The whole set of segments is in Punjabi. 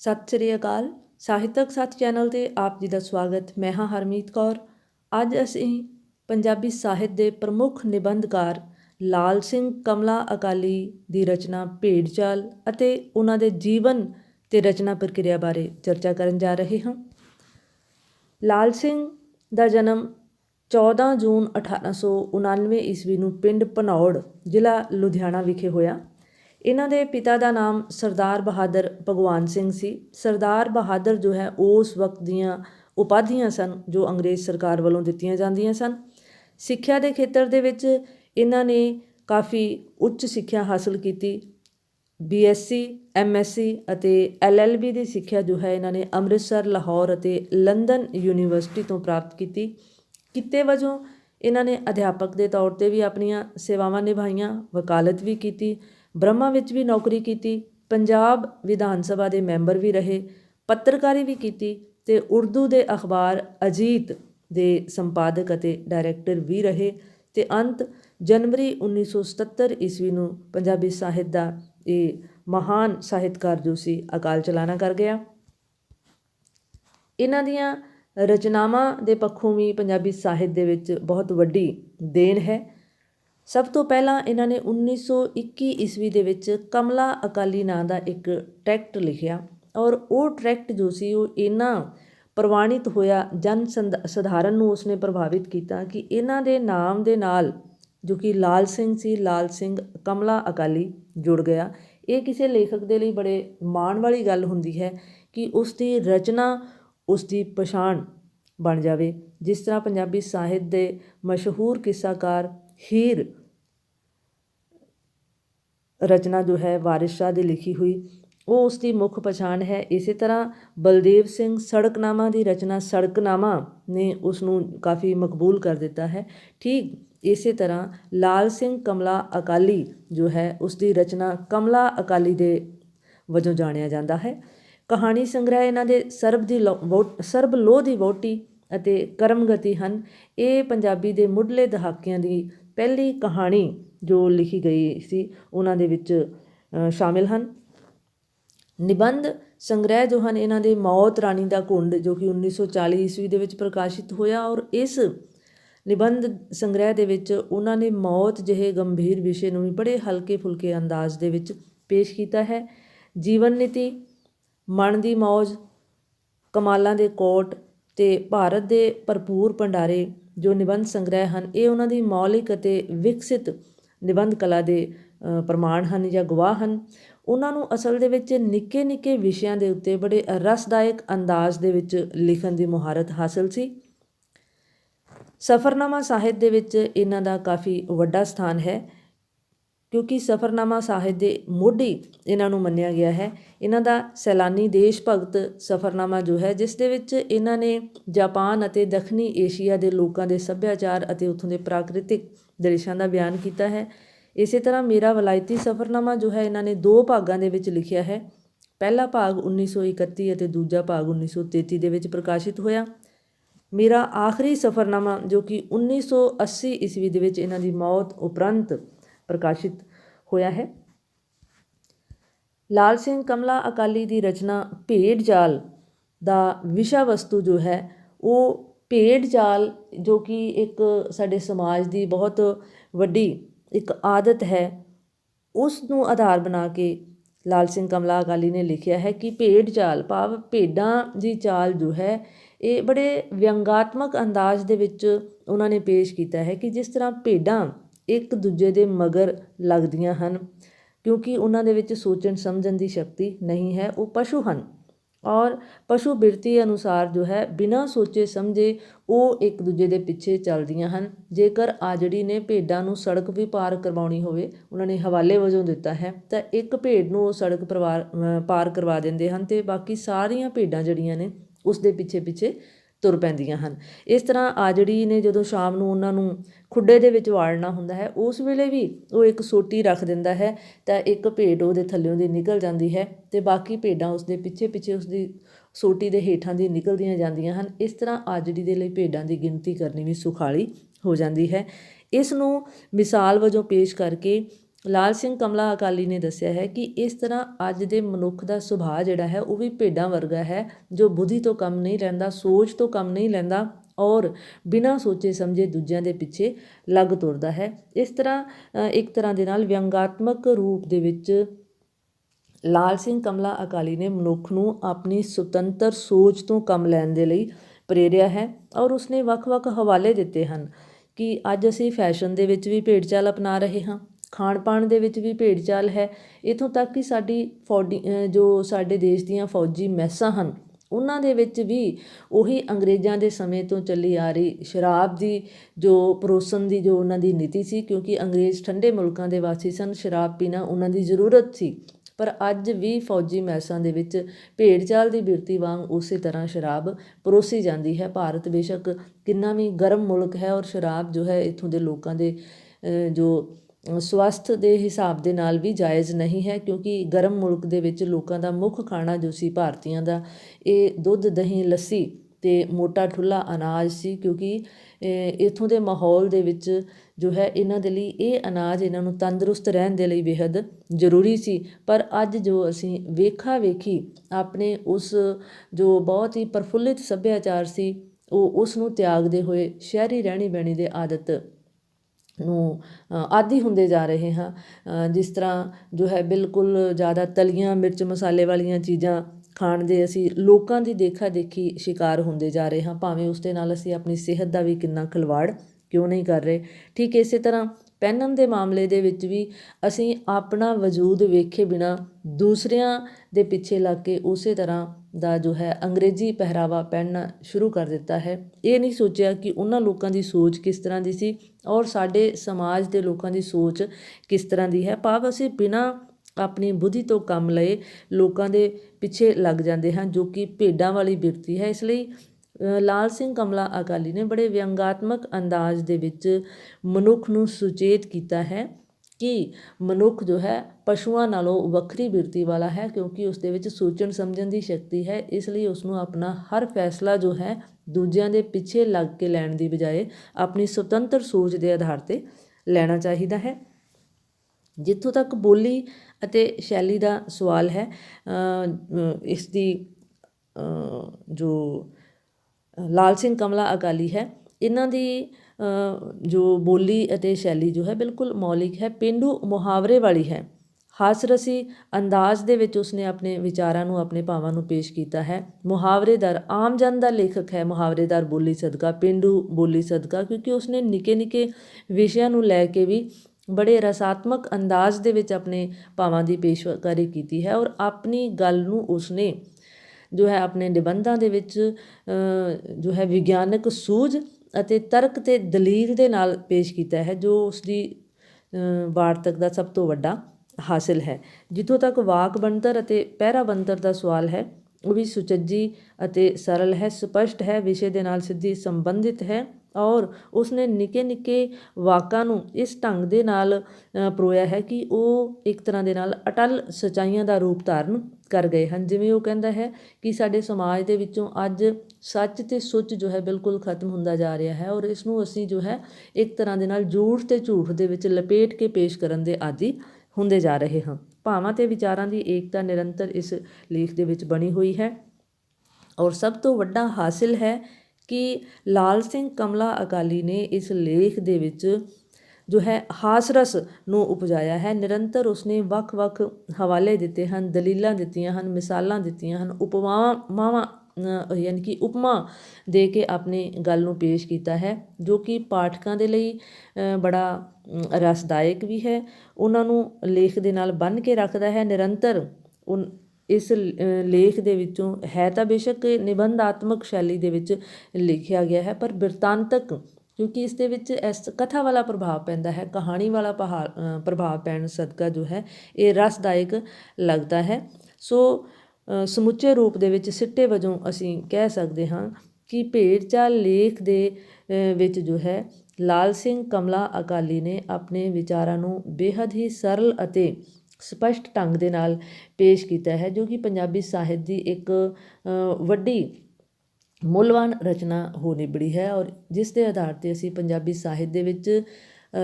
ਸਤਿ ਸ੍ਰੀ ਅਕਾਲ। ਸਾਹਿਤਕ ਸੱਚ ਚੈਨਲ ਤੇ ਆਪ ਜੀ ਦਾ ਸਵਾਗਤ। ਮੈਂ ਹਾਂ ਹਰਮੀਤ ਕੌਰ। ਅੱਜ ਅਸੀਂ ਪੰਜਾਬੀ ਸਾਹਿਤ ਦੇ ਪ੍ਰਮੁੱਖ ਨਿਬੰਧਕਾਰ ਲਾਲ ਸਿੰਘ ਕਮਲਾ ਅਕਾਲੀ ਦੀ ਰਚਨਾ ਭੇਡ ਚਾਲ ਅਤੇ ਉਹਨਾਂ ਦੇ ਜੀਵਨ ਤੇ ਰਚਨਾ ਪ੍ਰਕਿਰਿਆ ਬਾਰੇ ਚਰਚਾ ਕਰਨ ਜਾ ਰਹੇ ਹਾਂ। ਲਾਲ ਸਿੰਘ ਦਾ ਜਨਮ 14 ਜੂਨ 1899 ਈਸਵੀ ਨੂੰ ਪਿੰਡ ਪਨੌੜ, ਜ਼ਿਲ੍ਹਾ ਲੁਧਿਆਣਾ ਵਿਖੇ ਹੋਇਆ। ਇਹਨਾਂ ਦੇ ਪਿਤਾ ਦਾ ਨਾਮ ਸਰਦਾਰ ਬਹਾਦਰ ਭਗਵਾਨ ਸਿੰਘ ਸੀ। ਸਰਦਾਰ ਬਹਾਦਰ ਜੋ ਹੈ, ਉਸ ਵਕਤ ਦੀਆਂ ਉਪਾਧੀਆਂ ਸਨ ਜੋ ਅੰਗਰੇਜ਼ ਸਰਕਾਰ ਵੱਲੋਂ ਦਿੱਤੀਆਂ ਜਾਂਦੀਆਂ ਸਨ। ਸਿੱਖਿਆ ਦੇ ਖੇਤਰ ਦੇ ਵਿੱਚ ਇਹਨਾਂ ਨੇ ਕਾਫੀ ਉੱਚ ਸਿੱਖਿਆ ਹਾਸਲ ਕੀਤੀ। ਬੀਐਸਸੀ ਐਮਐਸਸੀ ਅਤੇ ਐਲਐਲਬੀ ਦੀ ਸਿੱਖਿਆ ਜੋ ਹੈ, ਇਹਨਾਂ ਨੇ ਅੰਮ੍ਰਿਤਸਰ, ਲਾਹੌਰ ਅਤੇ ਲੰਡਨ ਯੂਨੀਵਰਸਿਟੀ ਤੋਂ ਪ੍ਰਾਪਤ ਕੀਤੀ। ਕਿੱਤੇ ਵਜੋਂ ਇਹਨਾਂ ਨੇ ਅਧਿਆਪਕ ਦੇ ਤੌਰ ਤੇ ਵੀ ਆਪਣੀਆਂ ਸੇਵਾਵਾਂ ਨਿਭਾਈਆਂ, ਵਕਾਲਤ ਵੀ ਕੀਤੀ ਬ੍ਰਹਮਾ ਵਿੱਚ ਵੀ ਨੌਕਰੀ ਕੀਤੀ, ਪੰਜਾਬ ਵਿਧਾਨ ਸਭਾ ਦੇ ਮੈਂਬਰ ਵੀ ਰਹੇ, ਪੱਤਰਕਾਰੀ ਵੀ ਕੀਤੀ ਤੇ ਉਰਦੂ ਦੇ ਅਖਬਾਰ ਅਜੀਤ ਦੇ ਸੰਪਾਦਕ ਅਤੇ ਡਾਇਰੈਕਟਰ ਵੀ ਰਹੇ ਤੇ ਅੰਤ ਜਨਵਰੀ 1977 ਈਸਵੀ ਨੂੰ ਪੰਜਾਬੀ ਸਾਹਿਤ ਦਾ ਇਹ ਮਹਾਨ ਸਾਹਿਤਕਾਰ ਜੋ ਸੀ, ਅਕਾਲ ਚਲਾਣਾ ਕਰ ਗਿਆ। ਇਹਨਾਂ ਦੀਆਂ ਰਚਨਾਵਾਂ ਦੇ ਪੱਖੋਂ ਵੀ ਪੰਜਾਬੀ ਸਾਹਿਤ ਦੇ ਵਿੱਚ ਬਹੁਤ ਵੱਡੀ ਦੇਣ ਹੈ। ਸਭ ਤੋਂ ਪਹਿਲਾਂ ਇਹਨਾਂ ਨੇ 1921 ਈਸਵੀ ਦੇ ਵਿੱਚ ਕਮਲਾ ਅਕਾਲੀ ਨਾਂ ਦਾ ਇੱਕ ਟਰੈਕਟ ਲਿਖਿਆ ਔਰ ਉਹ ਟਰੈਕਟ ਜੋ ਸੀ ਉਹ ਇਹਨਾਂ ਪ੍ਰਵਾਨਿਤ ਹੋਇਆ, ਜਨ ਸਧਾਰਨ ਨੂੰ ਉਸਨੇ ਪ੍ਰਭਾਵਿਤ ਕੀਤਾ ਕਿ ਇਹਨਾਂ ਦੇ ਨਾਮ ਦੇ ਨਾਲ ਜੋ ਕਿ ਲਾਲ ਸਿੰਘ ਸੀ, ਲਾਲ ਸਿੰਘ ਕਮਲਾ ਅਕਾਲੀ ਜੁੜ ਗਿਆ। ਇਹ ਕਿਸੇ ਲੇਖਕ ਦੇ ਲਈ ਬੜੇ ਮਾਣ ਵਾਲੀ ਗੱਲ ਹੁੰਦੀ ਹੈ ਕਿ ਉਸ ਦੀ ਰਚਨਾ ਉਸ ਦੀ ਪਛਾਣ ਬਣ ਜਾਵੇ। ਜਿਸ ਤਰ੍ਹਾਂ ਪੰਜਾਬੀ ਸਾਹਿਤ ਦੇ ਮਸ਼ਹੂਰ ਕਿੱਸਾਕਾਰ ਹੀਰ ਰਚਨਾ ਜੋ ਹੈ ਵਾਰਿਸ ਸ਼ਾਹ ਦੀ ਲਿਖੀ ਹੋਈ, ਉਹ ਉਸ ਦੀ ਮੁੱਖ ਪਛਾਣ ਹੈ। ਇਸੇ ਤਰ੍ਹਾਂ ਬਲਦੇਵ ਸਿੰਘ ਸੜਕਨਾਮਾ ਦੀ ਰਚਨਾ ਸੜਕਨਾਮਾ ਨੇ ਉਸ ਨੂੰ ਕਾਫੀ ਮਕਬੂਲ ਕਰ ਦਿੱਤਾ ਹੈ। ਠੀਕ ਇਸੇ ਤਰ੍ਹਾਂ ਲਾਲ ਸਿੰਘ ਕਮਲਾ ਅਕਾਲੀ ਜੋ ਹੈ ਉਸ ਦੀ ਰਚਨਾ ਕਮਲਾ ਅਕਾਲੀ ਦੇ ਵਜੋਂ ਜਾਣਿਆ ਜਾਂਦਾ ਹੈ। ਕਹਾਣੀ ਸੰਗ੍ਰਹਿ ਇਹਨਾਂ ਦੇ ਸਰਬ ਦੀ ਸਰਬ ਲੋਹ ਦੀ ਵੋਟੀ ਅਤੇ ਕਰਮਗਤੀ ਹਨ। ਇਹ ਪੰਜਾਬੀ ਦੇ ਮੁੱਢਲੇ ਦਹਾਕਿਆਂ ਦੀ ਪਹਿਲੀ ਕਹਾਣੀ ਜੋ ਲਿਖੀ ਗਈ ਸੀ, ਉਹਨਾਂ ਦੇ ਵਿੱਚ ਸ਼ਾਮਿਲ ਹਨ। ਨਿਬੰਧ ਸੰਗ੍ਰਹਿ ਜੋ ਹਨ ਇਹਨਾਂ ਦੇ ਮੌਤ ਰਾਣੀ ਦਾ ਕੁੰਡ ਜੋ ਕਿ 1940 ਈਸਵੀ ਦੇ ਵਿੱਚ ਪ੍ਰਕਾਸ਼ਿਤ ਹੋਇਆ ਔਰ ਇਸ ਨਿਬੰਧ ਸੰਗ੍ਰਹਿ ਦੇ ਵਿੱਚ ਉਹਨਾਂ ਨੇ ਮੌਤ ਜਿਹੇ ਗੰਭੀਰ ਵਿਸ਼ੇ ਨੂੰ ਵੀ ਬੜੇ ਹਲਕੇ ਫੁਲਕੇ ਅੰਦਾਜ਼ ਦੇ ਵਿੱਚ ਪੇਸ਼ ਕੀਤਾ ਹੈ। ਜੀਵਨ ਨੀਤੀ, ਮਨ ਦੀ ਮੌਜ, ਕਮਾਲਾਂ ਦੇ ਕੋਟ ਤੇ ਭਾਰਤ ਦੇ ਭਰਪੂਰ ਭੰਡਾਰੇ ਜੋ ਨਿਬੰਧ ਸੰਗ੍ਰਹਿ ਹਨ, ਇਹ ਉਹਨਾਂ ਦੀ ਮੌਲਿਕ ਅਤੇ ਵਿਕਸਿਤ ਨਿਬੰਧ ਕਲਾ ਦੇ ਪ੍ਰਮਾਣ ਹਨ ਜਾਂ ਗਵਾਹ ਹਨ। ਉਹਨਾਂ ਨੂੰ ਅਸਲ ਦੇ ਵਿੱਚ ਨਿੱਕੇ ਨਿੱਕੇ ਵਿਸ਼ਿਆਂ ਦੇ ਉੱਤੇ ਬੜੇ ਰਸਦਾਇਕ ਅੰਦਾਜ਼ ਦੇ ਵਿੱਚ ਲਿਖਣ ਦੀ ਮੁਹਾਰਤ ਹਾਸਲ ਸੀ। ਸਫਰਨਾਮਾ ਸਾਹਿਤ ਦੇ ਵਿੱਚ ਇਹਨਾਂ ਦਾ ਕਾਫੀ ਵੱਡਾ ਸਥਾਨ ਹੈ। ਕਿਉਂਕਿ ਸਫਰਨਾਮਾ ਸਾਹਿਤ ਦੇ ਮੋਢੀ ਇਹਨਾਂ ਨੂੰ ਮੰਨਿਆ ਗਿਆ ਹੈ। ਇਹਨਾਂ ਦਾ ਸੈਲਾਨੀ ਦੇਸ਼ ਭਗਤ ਸਫਰਨਾਮਾ ਜੋ ਹੈ, ਜਿਸ ਦੇ ਵਿੱਚ ਇਹਨਾਂ ਨੇ ਜਾਪਾਨ ਅਤੇ ਦੱਖਣੀ ਏਸ਼ੀਆ ਦੇ ਲੋਕਾਂ ਦੇ ਸੱਭਿਆਚਾਰ ਅਤੇ ਉੱਥੋਂ ਦੇ ਪ੍ਰਾਕ੍ਰਿਤਿਕ ਦ੍ਰਿਸ਼ਾਂ ਦਾ ਬਿਆਨ ਕੀਤਾ ਹੈ। ਇਸੇ ਤਰ੍ਹਾਂ ਮੇਰਾ ਵਲਾਇਤੀ ਸਫਰਨਾਮਾ ਜੋ ਹੈ, ਇਹਨਾਂ ਨੇ ਦੋ ਭਾਗਾਂ ਦੇ ਵਿੱਚ ਲਿਖਿਆ ਹੈ। ਪਹਿਲਾ ਭਾਗ 1931 ਅਤੇ ਦੂਜਾ ਭਾਗ 1933 ਦੇ ਵਿੱਚ ਪ੍ਰਕਾਸ਼ਿਤ ਹੋਇਆ। ਮੇਰਾ ਆਖਰੀ ਸਫਰਨਾਮਾ ਜੋ ਕਿ 1980 ਈਸਵੀ ਦੇ ਵਿੱਚ ਇਹਨਾਂ ਦੀ ਮੌਤ ਉਪਰੰਤ ਪ੍ਰਕਾਸ਼ਿਤ ਹੋਇਆ ਹੈ। ਲਾਲ ਸਿੰਘ ਕਮਲਾ ਅਕਾਲੀ ਦੀ ਰਚਨਾ ਭੇਡ ਜਾਲ ਦਾ ਵਿਸ਼ਾ ਵਸਤੂ ਜੋ ਹੈ, ਉਹ ਭੇਡ ਜਾਲ ਜੋ ਕਿ ਇੱਕ ਸਾਡੇ ਸਮਾਜ ਦੀ ਬਹੁਤ ਵੱਡੀ ਇੱਕ ਆਦਤ ਹੈ, ਉਸ ਨੂੰ ਆਧਾਰ ਬਣਾ ਕੇ ਲਾਲ ਸਿੰਘ ਕਮਲਾ ਅਕਾਲੀ ਨੇ ਲਿਖਿਆ ਹੈ ਕਿ ਭੇਡ ਚਾਲ ਭਾਵ ਭੇਡਾਂ ਦੀ ਚਾਲ ਜੋ ਹੈ, ਇਹ ਬੜੇ ਵਿਅੰਗਾਤਮਕ ਅੰਦਾਜ਼ ਦੇ ਵਿੱਚ ਉਹਨਾਂ ਨੇ ਪੇਸ਼ ਕੀਤਾ ਹੈ ਕਿ ਜਿਸ ਤਰ੍ਹਾਂ ਭੇਡਾਂ ਇੱਕ ਦੂਜੇ ਦੇ ਮਗਰ ਲੱਗਦੀਆਂ ਹਨ, ਕਿਉਂਕਿ ਉਹਨਾਂ ਦੇ ਵਿੱਚ ਸੋਚਣ, ਸਮਝਣ ਦੀ ਸ਼ਕਤੀ ਨਹੀਂ ਹੈ, ਉਹ ਪਸ਼ੂ ਹਨ। ਔਰ ਪਸ਼ੂ ਬਿਰਤੀ ਅਨੁਸਾਰ ਜੋ ਹੈ, ਬਿਨਾਂ ਸੋਚੇ ਸਮਝੇ ਉਹ ਇੱਕ ਦੂਜੇ ਦੇ ਪਿੱਛੇ ਚੱਲਦੀਆਂ ਹਨ। ਜੇਕਰ ਆਜੜੀ ਨੇ ਭੇਡਾਂ ਨੂੰ ਸੜਕ ਵੀ ਪਾਰ ਕਰਵਾਉਣੀ ਹੋਵੇ, ਉਹਨਾਂ ਨੇ ਹਵਾਲੇ ਵਜੋਂ ਦਿੱਤਾ ਹੈ, ਤਾਂ ਇੱਕ ਭੇਡ ਨੂੰ ਉਹ ਸੜਕ ਪਰਵਾਰ ਪਾਰ ਕਰਵਾ ਦਿੰਦੇ ਹਨ ਤੇ ਬਾਕੀ ਸਾਰੀਆਂ ਭੇਡਾਂ ਜਿਹੜੀਆਂ ਨੇ, ਉਸ ਦੇ ਪਿੱਛੇ ਪਿੱਛੇ ਤੁਰ ਪੈਂਦੀਆਂ ਹਨ। ਇਸ ਤਰ੍ਹਾਂ ਆਜੜੀ ਨੇ ਜਦੋਂ ਸ਼ਾਮ ਨੂੰ ਉਹਨਾਂ ਨੂੰ ਖੁੱਡੇ ਦੇ ਵਿੱਚ ਵਾੜਨਾ ਹੁੰਦਾ ਹੈ, ਉਸ ਵੇਲੇ ਵੀ ਉਹ ਇੱਕ ਸੋਟੀ ਰੱਖ ਦਿੰਦਾ ਹੈ ਤਾਂ ਇੱਕ ਭੇਡ ਉਹਦੇ ਥੱਲਿਓਂ ਦੀ ਨਿਕਲ ਜਾਂਦੀ ਹੈ ਤੇ ਬਾਕੀ ਭੇਡਾਂ ਉਸ ਦੇ ਪਿੱਛੇ ਪਿੱਛੇ ਉਸ ਦੀ ਸੋਟੀ ਦੇ ਹੇਠਾਂ ਦੀ ਨਿਕਲਦੀਆਂ ਜਾਂਦੀਆਂ ਹਨ। ਇਸ ਤਰ੍ਹਾਂ ਆਜੜੀ ਦੇ ਲਈ ਭੇਡਾਂ ਦੀ ਗਿਣਤੀ ਕਰਨੀ ਵੀ ਸੁਖਾਲੀ ਹੋ ਜਾਂਦੀ ਹੈ। ਇਸ ਨੂੰ ਮਿਸਾਲ ਵਜੋਂ ਪੇਸ਼ ਕਰਕੇ ਲਾਲ ਸਿੰਘ ਕਮਲਾ ਅਕਾਲੀ ਨੇ ਦੱਸਿਆ ਹੈ ਕਿ ਇਸ ਤਰ੍ਹਾਂ ਅੱਜ ਦੇ ਮਨੁੱਖ ਦਾ ਸੁਭਾਅ ਜਿਹੜਾ ਹੈ, ਉਹ ਵੀ ਭੇਡਾਂ ਵਰਗਾ ਹੈ, ਜੋ ਬੁੱਧੀ ਤੋਂ ਕੰਮ ਨਹੀਂ ਲੈਂਦਾ, ਸੋਚ ਤੋਂ ਕੰਮ ਨਹੀਂ ਲੈਂਦਾ ਔਰ ਬਿਨਾਂ ਸੋਚੇ ਸਮਝੇ ਦੂਜਿਆਂ ਦੇ ਪਿੱਛੇ ਲੱਗ ਤੁਰਦਾ ਹੈ। ਇਸ ਤਰ੍ਹਾਂ ਇੱਕ ਤਰ੍ਹਾਂ ਦੇ ਨਾਲ ਵਿਅੰਗਾਤਮਕ ਰੂਪ ਦੇ ਵਿੱਚ ਲਾਲ ਸਿੰਘ ਕਮਲਾ ਅਕਾਲੀ ਨੇ ਮਨੁੱਖ ਨੂੰ ਆਪਣੀ ਸੁਤੰਤਰ ਸੋਚ ਤੋਂ ਕੰਮ ਲੈਣ ਦੇ ਲਈ ਪ੍ਰੇਰਿਆ ਹੈ ਔਰ ਉਸਨੇ ਵੱਖ-ਵੱਖ ਹਵਾਲੇ ਦਿੱਤੇ ਹਨ ਕਿ ਅੱਜ ਅਸੀਂ ਫੈਸ਼ਨ ਦੇ ਵਿੱਚ ਵੀ ਭੇਡਚਾਲ ਅਪਣਾ ਰਹੇ ਹਾਂ। ਖਾਣ ਪਾਣ ਦੇ ਵਿੱਚ ਵੀ ਭੇਡ ਚਾਲ ਹੈ। ਇੱਥੋਂ ਤੱਕ ਕਿ ਸਾਡੀ ਫੌਡੀ ਜੋ ਸਾਡੇ ਦੇਸ਼ ਦੀਆਂ ਫੌਜੀ ਮੈਸਾਂ ਹਨ, ਉਹਨਾਂ ਦੇ ਵਿੱਚ ਵੀ ਉਹੀ ਅੰਗਰੇਜ਼ਾਂ ਦੇ ਸਮੇਂ ਤੋਂ ਚੱਲੀ ਆ ਰਹੀ ਸ਼ਰਾਬ ਦੀ ਜੋ ਪਰੋਸਣ ਦੀ ਜੋ ਉਹਨਾਂ ਦੀ ਨੀਤੀ ਸੀ, ਕਿਉਂਕਿ ਅੰਗਰੇਜ਼ ਠੰਡੇ ਮੁਲਕਾਂ ਦੇ ਵਾਸੀ ਸਨ, ਸ਼ਰਾਬ ਪੀਣਾ ਉਹਨਾਂ ਦੀ ਜ਼ਰੂਰਤ ਸੀ। ਪਰ ਅੱਜ ਵੀ ਫੌਜੀ ਮੈਸਾਂ ਦੇ ਵਿੱਚ ਭੇਡ ਚਾਲ ਦੀ ਬਿਰਤੀ ਵਾਂਗ ਉਸੇ ਤਰ੍ਹਾਂ ਸ਼ਰਾਬ ਪਰੋਸੀ ਜਾਂਦੀ ਹੈ। ਭਾਰਤ ਬੇਸ਼ੱਕ ਕਿੰਨਾ ਵੀ ਗਰਮ ਮੁਲਕ ਹੈ ਔਰ ਸ਼ਰਾਬ ਜੋ ਹੈ ਇੱਥੋਂ ਦੇ ਲੋਕਾਂ ਦੇ ਜੋ ਸਵਸਥ ਦੇ ਹਿਸਾਬ ਦੇ ਨਾਲ ਵੀ ਜਾਇਜ਼ ਨਹੀਂ ਹੈ, ਕਿਉਂਕਿ ਗਰਮ ਮੁਲਕ ਦੇ ਵਿੱਚ ਲੋਕਾਂ ਦਾ ਮੁੱਖ ਖਾਣਾ ਜੋ ਸੀ ਭਾਰਤੀਆਂ ਦਾ, ਇਹ ਦੁੱਧ, ਦਹੀਂ, ਲੱਸੀ ਅਤੇ ਮੋਟਾ ਠੁੱਲਾ ਅਨਾਜ ਸੀ, ਕਿਉਂਕਿ ਇੱਥੋਂ ਦੇ ਮਾਹੌਲ ਦੇ ਵਿੱਚ ਜੋ ਹੈ ਇਹਨਾਂ ਦੇ ਲਈ ਇਹ ਅਨਾਜ ਇਹਨਾਂ ਨੂੰ ਤੰਦਰੁਸਤ ਰਹਿਣ ਦੇ ਲਈ ਬੇहद ਜ਼ਰੂਰੀ ਸੀ। ਪਰ ਅੱਜ ਜੋ ਅਸੀਂ ਵੇਖਾ ਵੇਖੀ, ਆਪਣੇ ਉਸ ਜੋ ਬਹੁਤ ਹੀ ਪ੍ਰਫੁੱਲਿਤ ਸੱਭਿਆਚਾਰ ਸੀ, ਉਹ ਉਸ ਨੂੰ ਤਿਆਗਦੇ ਹੋਏ ਸ਼ਹਿਰੀ ਰਹਿਣੀ ਬਹਿਣੀ ਦੇ ਆਦਤ ਨੂੰ ਆਦੀ ਹੁੰਦੇ ਜਾ ਰਹੇ ਹਾਂ। ਜਿਸ ਤਰ੍ਹਾਂ ਜੋ ਹੈ ਬਿਲਕੁਲ ਜ਼ਿਆਦਾ ਤਲੀਆਂ ਮਿਰਚ ਮਸਾਲੇ ਵਾਲੀਆਂ ਚੀਜ਼ਾਂ ਖਾਣ ਦੇ ਅਸੀਂ ਲੋਕਾਂ ਦੀ ਦੇਖਾ ਦੇਖੀ ਸ਼ਿਕਾਰ ਹੁੰਦੇ ਜਾ ਰਹੇ ਹਾਂ। ਭਾਵੇਂ ਉਸ ਦੇ ਨਾਲ ਅਸੀਂ ਆਪਣੀ ਸਿਹਤ ਦਾ ਵੀ ਕਿੰਨਾ ਖਿਲਵਾੜ ਕਿਉਂ ਨਹੀਂ ਕਰ ਰਹੇ। ਠੀਕ ਇਸੇ ਤਰ੍ਹਾਂ ਪਹਿਨਣ ਦੇ ਮਾਮਲੇ ਦੇ ਵਿੱਚ ਵੀ ਅਸੀਂ ਆਪਣਾ ਵਜੂਦ ਵੇਖੇ ਬਿਨਾਂ ਦੂਸਰਿਆਂ ਦੇ ਪਿੱਛੇ ਲੱਗ ਕੇ ਉਸੇ ਤਰ੍ਹਾਂ ਦਾ ਜੋ ਹੈ ਅੰਗਰੇਜ਼ੀ ਪਹਿਰਾਵਾ ਪਹਿਨਣਾ ਸ਼ੁਰੂ ਕਰ ਦਿੱਤਾ ਹੈ। ਇਹ ਨਹੀਂ ਸੋਚਿਆ ਕਿ ਉਹਨਾਂ ਲੋਕਾਂ ਦੀ ਸੋਚ ਕਿਸ ਤਰ੍ਹਾਂ ਦੀ ਸੀ ਔਰ ਸਾਡੇ ਸਮਾਜ ਦੇ ਲੋਕਾਂ ਦੀ ਸੋਚ ਕਿਸ ਤਰ੍ਹਾਂ ਦੀ ਹੈ। ਭਾਵ ਅਸੀਂ ਬਿਨਾਂ ਆਪਣੀ ਬੁੱਧੀ ਤੋਂ ਕੰਮ ਲਏ ਲੋਕਾਂ ਦੇ ਪਿੱਛੇ ਲੱਗ ਜਾਂਦੇ ਹਨ ਜੋ ਕਿ ਭੇਡਾਂ ਵਾਲੀ ਬਿਰਤੀ ਹੈ। ਇਸ ਲਈ ਲਾਲ ਸਿੰਘ ਕਮਲਾ ਅਕਾਲੀ ਨੇ ਬੜੇ ਵਿਅੰਗਾਤਮਕ ਅੰਦਾਜ਼ ਦੇ ਵਿੱਚ ਮਨੁੱਖ ਨੂੰ ਸੁਚੇਤ ਕੀਤਾ ਹੈ ਕਿ ਮਨੁੱਖ ਜੋ ਹੈ, ਪਸ਼ੂਆਂ ਨਾਲੋਂ ਵੱਖਰੀ ਬਿਰਤੀ ਵਾਲਾ ਹੈ ਕਿਉਂਕਿ ਉਸ ਦੇ ਵਿੱਚ ਸੋਚਣ ਸਮਝਣ ਦੀ ਸ਼ਕਤੀ ਹੈ। ਇਸ ਲਈ ਉਸ ਨੂੰ ਆਪਣਾ ਹਰ ਫੈਸਲਾ ਜੋ ਹੈ, ਦੂਜਿਆਂ ਦੇ ਪਿੱਛੇ ਲੱਗ ਕੇ ਲੈਣ ਦੀ ਬਜਾਏ ਆਪਣੀ ਸੁਤੰਤਰ ਸੋਚ ਦੇ ਆਧਾਰ ਤੇ ਲੈਣਾ ਚਾਹੀਦਾ ਹੈ। ਜਿੱਥੋਂ ਤੱਕ ਬੋਲੀ ਅਤੇ ਸ਼ੈਲੀ ਦਾ ਸਵਾਲ ਹੈ ਇਸ ਦੀ ਜੋ ਲਾਲ ਸਿੰਘ ਕਮਲਾ ਅਕਾਲੀ ਹੈ। ਇਹਨਾਂ ਦੀ ਜੋ ਬੋਲੀ ਅਤੇ ਸ਼ੈਲੀ ਜੋ ਹੈ ਬਿਲਕੁਲ ਮੌਲਿਕ ਹੈ, ਪੇਂਡੂ ਮੁਹਾਵਰੇ ਵਾਲੀ ਹੈ। ਹਾਸਰਸੀ ਅੰਦਾਜ਼ ਦੇ ਵਿੱਚ ਉਸਨੇ ਆਪਣੇ ਵਿਚਾਰਾਂ ਨੂੰ, ਆਪਣੇ ਭਾਵਾਂ ਨੂੰ ਪੇਸ਼ ਕੀਤਾ ਹੈ। ਮੁਹਾਵਰੇਦਾਰ ਆਮ ਜਨ ਦਾ ਲੇਖਕ ਹੈ। ਮੁਹਾਵਰੇਦਾਰ ਬੋਲੀ ਸਦਕਾ, ਪੇਂਡੂ ਬੋਲੀ ਸਦਕਾ, ਕਿਉਂਕਿ ਉਸਨੇ ਨਿੱਕੇ ਨਿੱਕੇ ਵਿਸ਼ਿਆਂ ਨੂੰ ਲੈ ਕੇ ਵੀ ਬੜੇ ਰਸਾਤਮਕ ਅੰਦਾਜ਼ ਦੇ ਵਿੱਚ ਆਪਣੇ ਭਾਵਾਂ ਦੀ ਪੇਸ਼ਕਾਰੀ ਕੀਤੀ ਹੈ ਔਰ ਆਪਣੀ ਗੱਲ ਨੂੰ ਉਸਨੇ ਜੋ ਹੈ ਆਪਣੇ ਨਿਬੰਧਾਂ ਦੇ ਵਿੱਚ ਜੋ ਹੈ ਵਿਗਿਆਨਕ ਸੂਝ ਅਤੇ ਤਰਕ ਤੇ ਦਲੀਲ ਦੇ ਨਾਲ ਪੇਸ਼ ਕੀਤਾ ਹੈ, ਜੋ ਉਸਦੀ ਵਾਰਤਕ ਦਾ ਸਭ ਤੋਂ ਵੱਡਾ ਹਾਸਿਲ ਹੈ। ਜਿੱਥੋਂ ਤੱਕ ਵਾਕ ਬਣਤਰ ਅਤੇ ਪਹਿਰਾ ਬਣਤਰ ਦਾ ਸਵਾਲ ਹੈ, ਉਹ ਵੀ ਸੁਚੱਜੀ ਅਤੇ ਸਰਲ ਹੈ, ਸਪਸ਼ਟ ਹੈ, ਵਿਸ਼ੇ ਦੇ ਨਾਲ ਸਿੱਧੀ ਸੰਬੰਧਿਤ ਹੈ ਔਰ ਉਸਨੇ ਨਿੱਕੇ ਨਿੱਕੇ ਵਾਕਾਂ ਨੂੰ ਇਸ ਢੰਗ ਦੇ ਨਾਲ ਪਰੋਇਆ ਹੈ ਕਿ ਉਹ ਇੱਕ ਤਰ੍ਹਾਂ ਦੇ ਨਾਲ ਅਟਲ ਸਚਾਈਆਂ ਦਾ ਰੂਪ ਧਾਰਨ ਕਰ ਗਏ ਹਨ। ਜਿਵੇਂ ਉਹ ਕਹਿੰਦਾ ਹੈ ਕਿ ਸਾਡੇ ਸਮਾਜ ਦੇ ਵਿੱਚੋਂ ਅੱਜ ਸੱਚ ਤੇ ਸੁੱਚ ਜੋ ਹੈ ਬਿਲਕੁਲ ਖਤਮ ਹੁੰਦਾ ਜਾ ਰਿਹਾ ਹੈ ਔਰ ਇਸ ਨੂੰ ਅਸੀਂ ਜੋ ਹੈ ਇੱਕ ਤਰ੍ਹਾਂ ਦੇ ਨਾਲ ਝੂਠ ਤੇ ਝੂਠ ਦੇ ਵਿੱਚ ਲਪੇਟ ਕੇ ਪੇਸ਼ ਕਰਨ ਦੇ ਆਦੀ ਹੁੰਦੇ ਜਾ ਰਹੇ ਹਾਂ। ਭਾਵਾਂ ਤੇ ਵਿਚਾਰਾਂ ਦੀ ਏਕਤਾ ਨਿਰੰਤਰ ਇਸ ਲੇਖ ਦੇ ਵਿੱਚ ਬਣੀ ਹੋਈ ਹੈ ਔਰ ਸਭ ਤੋਂ ਵੱਡਾ ਹਾਸਿਲ ਹੈ ਕਿ ਲਾਲ ਸਿੰਘ ਕਮਲਾ ਅਕਾਲੀ ਨੇ ਇਸ ਲੇਖ ਦੇ ਵਿੱਚ ਜੋ ਹੈ ਹਾਸਰਸ ਨੂੰ ਉਪਜਾਇਆ ਹੈ। ਨਿਰੰਤਰ ਉਸਨੇ ਵੱਖ-ਵੱਖ ਹਵਾਲੇ ਦਿੱਤੇ ਹਨ ਦਲੀਲਾਂ ਦਿੱਤੀਆਂ ਹਨ ਮਿਸਾਲਾਂ ਦਿੱਤੀਆਂ ਹਨ ਉਪਮਾਵਾਂ ਅ, ਯਾਨੀ ਕਿ ਉਪਮਾ ਦੇ ਕੇ ਆਪਣੀ ਗੱਲ ਨੂੰ ਪੇਸ਼ ਕੀਤਾ ਹੈ ਜੋ ਕਿ ਪਾਠਕਾਂ ਦੇ ਲਈ ਬੜਾ ਰਸਦਾਇਕ ਵੀ ਹੈ। ਉਹਨਾਂ ਨੂੰ ਲੇਖ ਦੇ ਨਾਲ ਬੰਨ੍ਹ ਕੇ ਰੱਖਦਾ ਹੈ। ਨਿਰੰਤਰ ਉਨ ਇਸ ਲੇਖ ਦੇ ਵਿੱਚੋਂ ਹੈ ਤਾਂ ਬੇਸ਼ੱਕ ਨਿਬੰਧਾਤਮਕ ਸ਼ੈਲੀ ਦੇ ਵਿੱਚ ਲਿਖਿਆ ਗਿਆ ਹੈ ਪਰ ਬਿਰਤਾਂਤਕ ਕਿਉਂਕਿ ਇਸ ਦੇ ਵਿੱਚ ਇਸ ਕਥਾ ਵਾਲਾ ਪ੍ਰਭਾਵ ਪੈਂਦਾ ਹੈ, ਕਹਾਣੀ ਵਾਲਾ ਪਹਾ- ਪ੍ਰਭਾਵ ਪੈਣ ਸਦਕਾ ਜੋ ਹੈ, ਇਹ ਰਸਦਾਇਕ ਲੱਗਦਾ ਹੈ। ਸੋ ਸਮੁੱਚੇ ਰੂਪ ਦੇ ਵਿੱਚ ਸਿੱਟੇ ਵਜੋਂ ਅਸੀਂ ਕਹਿ ਸਕਦੇ ਹਾਂ ਕਿ ਭੇਡ ਚਾਲ ਲੇਖ ਦੇ ਵਿੱਚ ਜੋ ਹੈ, ਲਾਲ ਸਿੰਘ ਕਮਲਾ ਅਕਾਲੀ ਨੇ ਆਪਣੇ ਵਿਚਾਰਾਂ ਨੂੰ ਬੇहद ਹੀ ਸਰਲ ਅਤੇ ਸਪਸ਼ਟ ਢੰਗ ਦੇ ਨਾਲ ਪੇਸ਼ ਕੀਤਾ ਹੈ, ਜੋ ਕਿ ਪੰਜਾਬੀ ਸਾਹਿਤ ਦੀ ਇੱਕ ਵੱਡੀ ਮੁੱਲਵਾਨ ਰਚਨਾ ਹੋ ਨਿਬੜੀ ਹੈ ਔਰ ਜਿਸ ਦੇ ਆਧਾਰ ਤੇ ਅਸੀਂ ਪੰਜਾਬੀ ਸਾਹਿਤ ਦੇ ਵਿੱਚ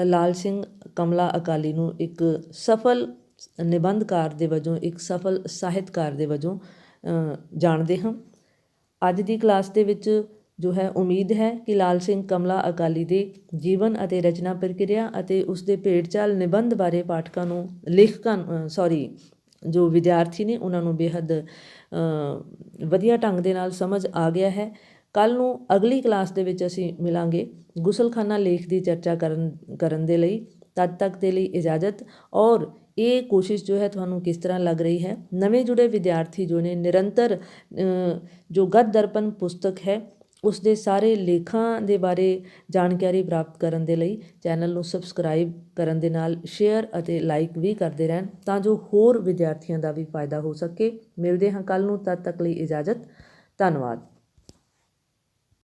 ਲਾਲ ਸਿੰਘ ਕਮਲਾ ਅਕਾਲੀ ਨੂੰ ਇੱਕ ਸਫਲ ਨਿਬੰਧਕਾਰ ਦੇ ਵਜੋਂ, ਇੱਕ ਸਫਲ ਸਾਹਿਤਕਾਰ ਦੇ ਵਜੋਂ ਜਾਣਦੇ ਹਾਂ। ਅੱਜ ਦੀ ਕਲਾਸ ਦੇ ਵਿੱਚ ਜੋ ਹੈ ਉਮੀਦ ਹੈ ਕਿ ਲਾਲ ਸਿੰਘ ਕਮਲਾ ਅਕਾਲੀ ਦੇ ਜੀਵਨ ਅਤੇ ਰਚਨਾ ਪ੍ਰਕਿਰਿਆ ਅਤੇ ਉਸ ਦੇ ਭੇਡ ਨਿਬੰਧ ਬਾਰੇ ਪਾਠਕਾਂ ਨੂੰ ਲੇਖਕਾਂ ਸੌਰੀ ਜੋ ਵਿਦਿਆਰਥੀ ਨੇ ਉਹਨਾਂ ਨੂੰ ਬੇਹੱਦ ਵਧੀਆ ਢੰਗ ਦੇ ਨਾਲ ਸਮਝ ਆ ਗਿਆ ਹੈ। ਕੱਲ ਨੂੰ ਅਗਲੀ ਕਲਾਸ ਦੇ ਵਿੱਚ ਅਸੀਂ ਮਿਲਾਂਗੇ ਗੁਸਲਖਾਨਾ ਲੇਖ ਦੀ ਚਰਚਾ ਕਰਨ ਕਰਨ ਦੇ ਲਈ, ਤਦ ਤੱਕ ਦੇ ਲਈ ਇਜਾਜ਼ਤ। ਔਰ ਇਹ ਕੋਸ਼ਿਸ਼ ਜੋ ਹੈ ਤੁਹਾਨੂੰ ਕਿਸ ਤਰ੍ਹਾਂ ਲੱਗ ਰਹੀ ਹੈ? ਨਵੇਂ ਜੁੜੇ ਵਿਦਿਆਰਥੀ ਜੋ ਨੇ ਨਿਰੰਤਰ ਜੋ ਗਦ ਦਰਪਣ ਪੁਸਤਕ ਹੈ ਉਸ ਦੇ ਸਾਰੇ ਲੇਖਾਂ ਦੇ ਬਾਰੇ ਜਾਣਕਾਰੀ ਪ੍ਰਾਪਤ ਕਰਨ ਦੇ ਲਈ ਚੈਨਲ ਨੂੰ ਸਬਸਕ੍ਰਾਈਬ ਕਰਨ ਦੇ ਨਾਲ ਸ਼ੇਅਰ ਅਤੇ ਲਾਈਕ ਵੀ ਕਰਦੇ ਰਹਿਣ ਤਾਂ ਜੋ ਹੋਰ ਵਿਦਿਆਰਥੀਆਂ ਦਾ ਵੀ ਫਾਇਦਾ ਹੋ ਸਕੇ। ਮਿਲਦੇ ਹਾਂ ਕੱਲ ਨੂੰ, ਤਦ ਤੱਕ ਲਈ ਇਜਾਜ਼ਤ। ਧੰਨਵਾਦ।